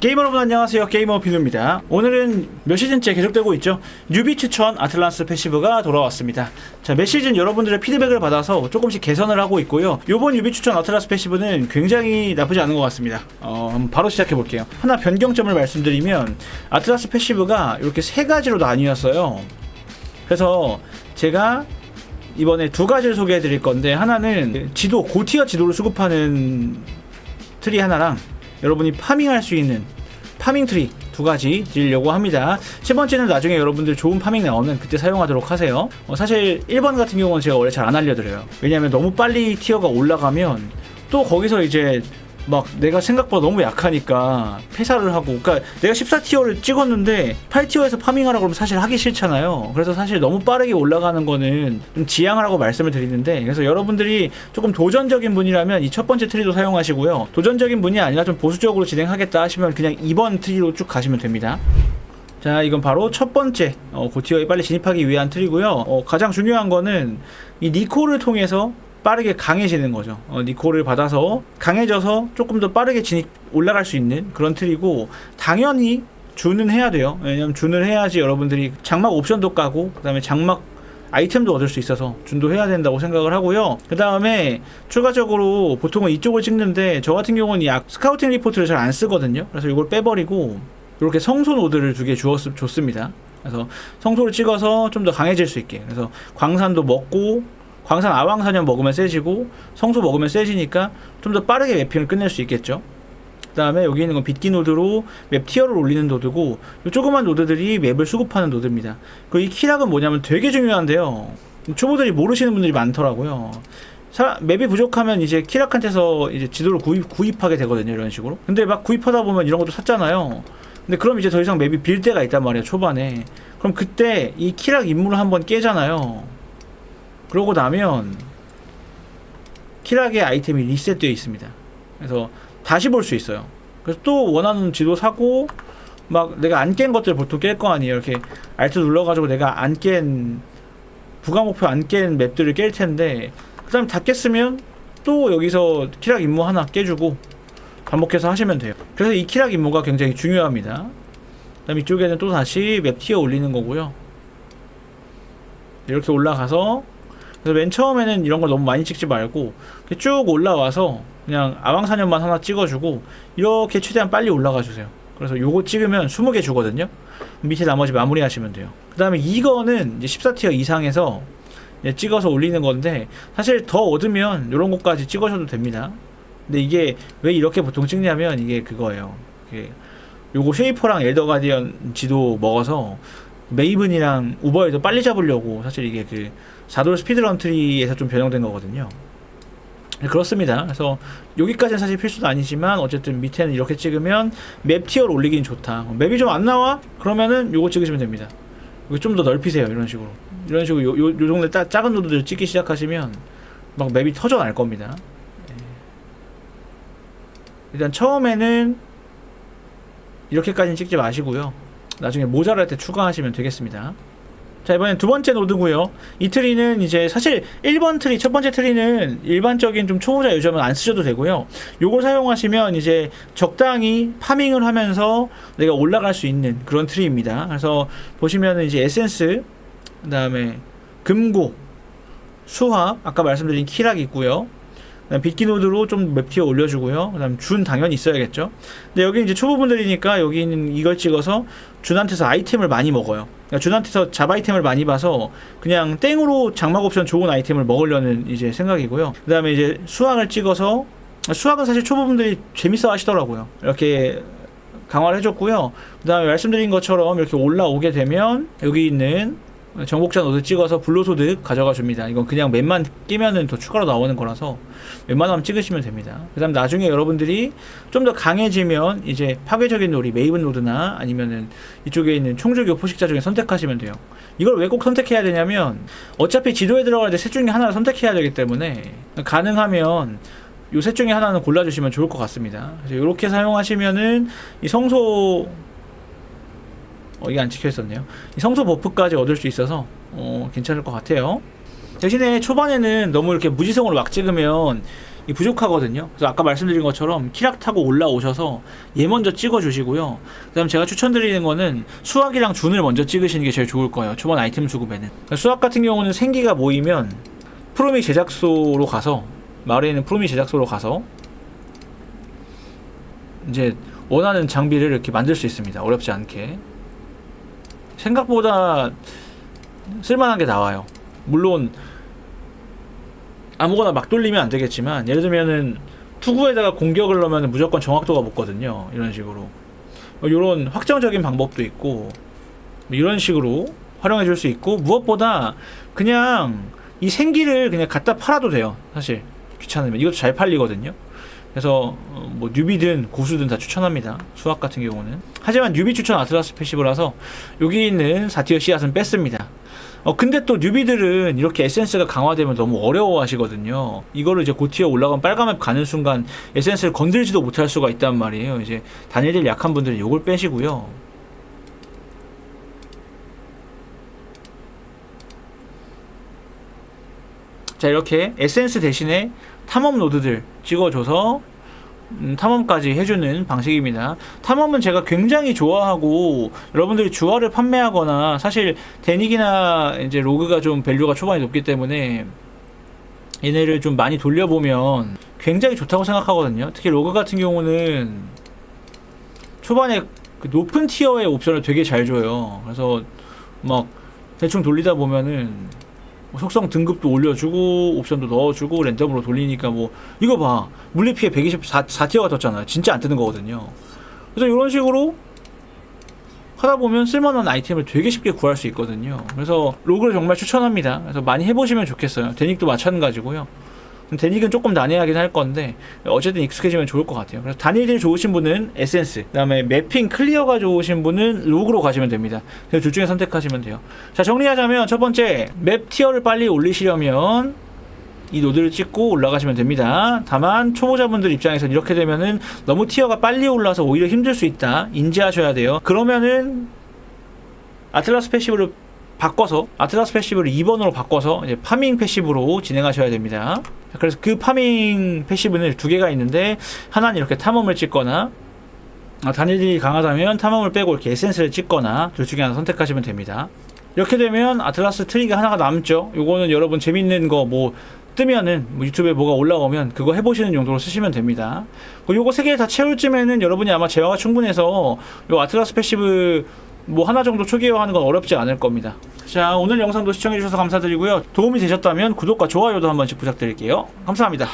게이머 여러분 안녕하세요. 게이머 비누입니다. 오늘은 몇 시즌째 계속되고 있죠? 뉴비 추천 아틀란스 패시브가 돌아왔습니다. 자몇 시즌 여러분들의 피드백을 받아서 조금씩 개선을 하고 있고요. 요번 뉴비 추천 아틀란스 패시브는 굉장히 나쁘지 않은 것 같습니다. 어, 바로 시작해 볼게요. 하나 변경점을 말씀드리면 아틀란스 패시브가 이렇게 세 가지로 나뉘었어요. 그래서 제가 이번에 두 가지를 소개해 드릴 건데 하나는 지도 고티어 지도를 수급하는 트리 하나랑 여러분이 파밍할 수 있는 파밍 트리 두 가지 드리려고 합니다. 세 번째는 나중에 여러분들 좋은 파밍 나오면 그때 사용하도록 하세요. 어, 사실 1번 같은 경우는 제가 원래 잘 안 알려드려요. 왜냐하면 너무 빨리 티어가 올라가면 또 거기서 이제 막 내가 생각보다 너무 약하니까 폐사를 하고 그러니까 내가 14티어를 찍었는데 8티어에서 파밍하라고 그러면 사실 하기 싫잖아요. 그래서 사실 너무 빠르게 올라가는 거는 좀 지양하라고 말씀을 드리는데 그래서 여러분들이 조금 도전적인 분이라면 이 첫 번째 트리도 사용하시고요. 도전적인 분이 아니라 좀 보수적으로 진행하겠다 하시면 그냥 2번 트리로 쭉 가시면 됩니다. 자 이건 바로 첫 번째 어, 고티어에 빨리 진입하기 위한 트리고요. 어, 가장 중요한 거는 이 니코를 통해서 빠르게 강해지는 거죠. 어, 니코를 받아서 강해져서 조금 더 빠르게 진입 올라갈 수 있는 그런 틀이고 당연히 주는 해야 돼요. 왜냐면 주는 해야지 여러분들이 장막 옵션도 까고 그다음에 장막 아이템도 얻을 수 있어서 준도 해야 된다고 생각을 하고요. 그 다음에 추가적으로 보통은 이쪽을 찍는데 저 같은 경우는 이 아- 스카우팅 리포트를 잘 안 쓰거든요. 그래서 이걸 빼버리고 이렇게 성소 노드를 두 개 주었 줬습니다. 그래서 성소를 찍어서 좀 더 강해질 수 있게. 그래서 광산도 먹고 광산 아왕사냥 먹으면 세지고 성소 먹으면 세지니까 좀 더 빠르게 맵핑을 끝낼 수 있겠죠. 그다음에 여기 있는 건 빗기 노드로 맵 티어를 올리는 노드고 이 조그만 노드들이 맵을 수급하는 노드입니다. 그리고 이 키락은 뭐냐면 되게 중요한데요. 초보들이 모르시는 분들이 많더라고요. 사- 맵이 부족하면 이제 키락한테서 이제 지도를 구입, 구입하게 되거든요. 이런 식으로. 근데 막 구입하다 보면 이런 것도 샀잖아요. 근데 그럼 이제 더 이상 맵이 빌 때가 있단 말이에요. 초반에. 그럼 그때 이 키락 임무를 한번 깨잖아요. 그러고 나면 키락의 아이템이 리셋되어 있습니다. 그래서 다시 볼 수 있어요. 그래서 또 원하는 지도 사고 막 내가 안 깬 것들 보통 깰 거 아니에요. 이렇게 알트 눌러가지고 내가 안 깬 부가 목표 안 깬 맵들을 깰 텐데 그다음에 다 깼으면 또 여기서 키락 임무 하나 깨주고 반복해서 하시면 돼요. 그래서 이 키락 임무가 굉장히 중요합니다. 그다음 이쪽에는 또 다시 맵 티어 올리는 거고요. 이렇게 올라가서 그래서 맨 처음에는 이런 걸 너무 많이 찍지 말고 쭉 올라와서 그냥 아왕사년만 하나 찍어주고 이렇게 최대한 빨리 올라가 주세요. 그래서 요거 찍으면 20개 주거든요. 밑에 나머지 마무리 하시면 돼요. 그 다음에 이거는 이제 14티어 이상에서 이제 찍어서 올리는 건데 사실 더 얻으면 이런 것까지 찍으셔도 됩니다. 근데 이게 왜 이렇게 보통 찍냐면 이게 그거예요. 이게 요거 쉐이퍼랑 엘더 가디언 지도 먹어서 메이븐이랑 우버에도 빨리 잡으려고 사실 이게 그 자돌 스피드 런 트리에서 좀 변형된 거거든요. 네, 그렇습니다. 그래서 여기까지는 사실 필수도 아니지만 어쨌든 밑에는 이렇게 찍으면 맵 티어를 올리긴 좋다. 맵이 좀 안 나와? 그러면은 요거 찍으시면 됩니다. 이거 좀 더 넓히세요. 이런 식으로. 이런 식으로 요, 요, 요 정도 딱 작은 노드들 찍기 시작하시면 막 맵이 터져 날 겁니다. 네. 일단 처음에는 이렇게까지는 찍지 마시고요. 나중에 모자랄 때 추가하시면 되겠습니다. 자 이번엔 두 번째 노드고요. 이 트리는 이제 사실 1번 트리 첫 번째 트리는 일반적인 좀 초보자 유저면 안 쓰셔도 되고요. 요걸 사용하시면 이제 적당히 파밍을 하면서 내가 올라갈 수 있는 그런 트리입니다. 그래서 보시면은 이제 에센스 그 다음에 금고 수학 아까 말씀드린 키락 있고요 그다음 빗기 노드로 좀 맵티어 올려주고요. 그다음 준 당연히 있어야겠죠. 근데 여기 이제 초보분들이니까 여기 있는 이걸 찍어서 준한테서 아이템을 많이 먹어요. 그러니까 준한테서 잡 아이템을 많이 봐서 그냥 땡으로 장막 옵션 좋은 아이템을 먹으려는 이제 생각이고요. 그다음에 이제 수학을 찍어서 수학은 사실 초보분들이 재밌어 하시더라고요. 이렇게 강화를 해줬고요. 그 다음에 말씀드린 것처럼 이렇게 올라오게 되면 여기 있는 정복자 노드 찍어서 불로소득 가져가 줍니다. 이건 그냥 맵만 끼면은 더 추가로 나오는 거라서 웬만하면 찍으시면 됩니다. 그 다음 나중에 여러분들이 좀 더 강해지면 이제 파괴적인 놀이 메이븐 노드나 아니면은 이쪽에 있는 총조교 포식자 중에 선택하시면 돼요. 이걸 왜 꼭 선택해야 되냐면 어차피 지도에 들어갈 때 셋 중에 하나를 선택해야 되기 때문에 가능하면 요 셋 중에 하나는 골라주시면 좋을 것 같습니다. 그래서 이렇게 사용하시면은 이 성소 어, 이게 안 찍혀 있었네요. 이 성소 버프까지 얻을 수 있어서 어, 괜찮을 것 같아요. 대신에 초반에는 너무 이렇게 무지성으로 막 찍으면 이 부족하거든요. 그래서 아까 말씀드린 것처럼 키락 타고 올라오셔서 얘 먼저 찍어 주시고요. 그다음 제가 추천드리는 거는 수학이랑 준을 먼저 찍으시는 게 제일 좋을 거예요. 초반 아이템 수급에는. 수학 같은 경우는 생기가 모이면 프로미 제작소로 가서 마을에 있는 프로미 제작소로 가서 이제 원하는 장비를 이렇게 만들 수 있습니다. 어렵지 않게. 생각보다 쓸만한 게 나와요. 물론 아무거나 막 돌리면 안 되겠지만 예를 들면은 투구에다가 공격을 넣으면 무조건 정확도가 붙거든요. 이런 식으로. 이런 확정적인 방법도 있고 뭐 이런 식으로 활용해 줄 수 있고 무엇보다 그냥 이 생기를 그냥 갖다 팔아도 돼요. 사실 귀찮으면 이것도 잘 팔리거든요. 그래서 어, 뭐 뉴비든 고수든 다 추천합니다. 수학 같은 경우는. 하지만 뉴비 추천 아틀라스 패시브라서 여기 있는 사티어 씨앗은 뺐습니다. 어 근데 또 뉴비들은 이렇게 에센스가 강화되면 너무 어려워 하시거든요. 이거를 이제 고티어 올라가면 빨간맵 가는 순간 에센스를 건들지도 못할 수가 있단 말이에요. 이제 단일일 약한 분들은 이걸 빼시고요. 자 이렇게 에센스 대신에 탐험 노드들 찍어줘서 음, 탐험까지 해주는 방식입니다. 탐험은 제가 굉장히 좋아하고 여러분들이 주화를 판매하거나 사실 데닉이나 이제 로그가 좀 밸류가 초반에 높기 때문에 얘네를 좀 많이 돌려보면 굉장히 좋다고 생각하거든요. 특히 로그 같은 경우는 초반에 그 높은 티어의 옵션을 되게 잘 줘요. 그래서 막 대충 돌리다 보면은 뭐 속성 등급도 올려주고 옵션도 넣어주고 랜덤으로 돌리니까 뭐 이거 봐. 물리 피해 124 4티어가 떴잖아요 진짜 안 뜨는 거거든요. 그래서 이런 식으로 하다 보면 쓸만한 아이템을 되게 쉽게 구할 수 있거든요. 그래서 로그를 정말 추천합니다. 그래서 많이 해보시면 좋겠어요. 데닉도 마찬가지고요 데닉은 조금 난해하긴 할 건데 어쨌든 익숙해지면 좋을 것 같아요. 그래서 단일이 좋으신 분은 에센스, 그다음에 매핑 클리어가 좋으신 분은 로그로 가시면 됩니다. 그래서 둘 중에 선택하시면 돼요. 자 정리하자면 첫 번째 맵 티어를 빨리 올리시려면 이 노드를 찍고 올라가시면 됩니다. 다만 초보자분들 입장에서는 이렇게 되면은 너무 티어가 빨리 올라서 오히려 힘들 수 있다. 인지하셔야 돼요. 그러면은 아틀라스 패시브를 바꿔서 아틀라스 패시브를 2번으로 바꿔서 이제 파밍 패시브로 진행하셔야 됩니다. 자, 그래서 그 파밍 패시브는 두 개가 있는데 하나는 이렇게 탐험을 찍거나 아, 단일이 강하다면 탐험을 빼고 이렇게 에센스를 찍거나 둘 중에 하나 선택하시면 됩니다. 이렇게 되면 아틀라스 트리가 하나가 남죠. 요거는 여러분 재밌는 거 뭐 뜨면은 뭐 유튜브에 뭐가 올라오면 그거 해보시는 용도로 쓰시면 됩니다. 그 요거 세 개 다 채울 쯤에는 여러분이 아마 재화가 충분해서 요 아틀라스 패시브 뭐 하나 정도 초기화하는 건 어렵지 않을 겁니다. 자 오늘 영상도 시청해주셔서 감사드리고요. 도움이 되셨다면 구독과 좋아요도 한 번씩 부탁드릴게요. 감사합니다.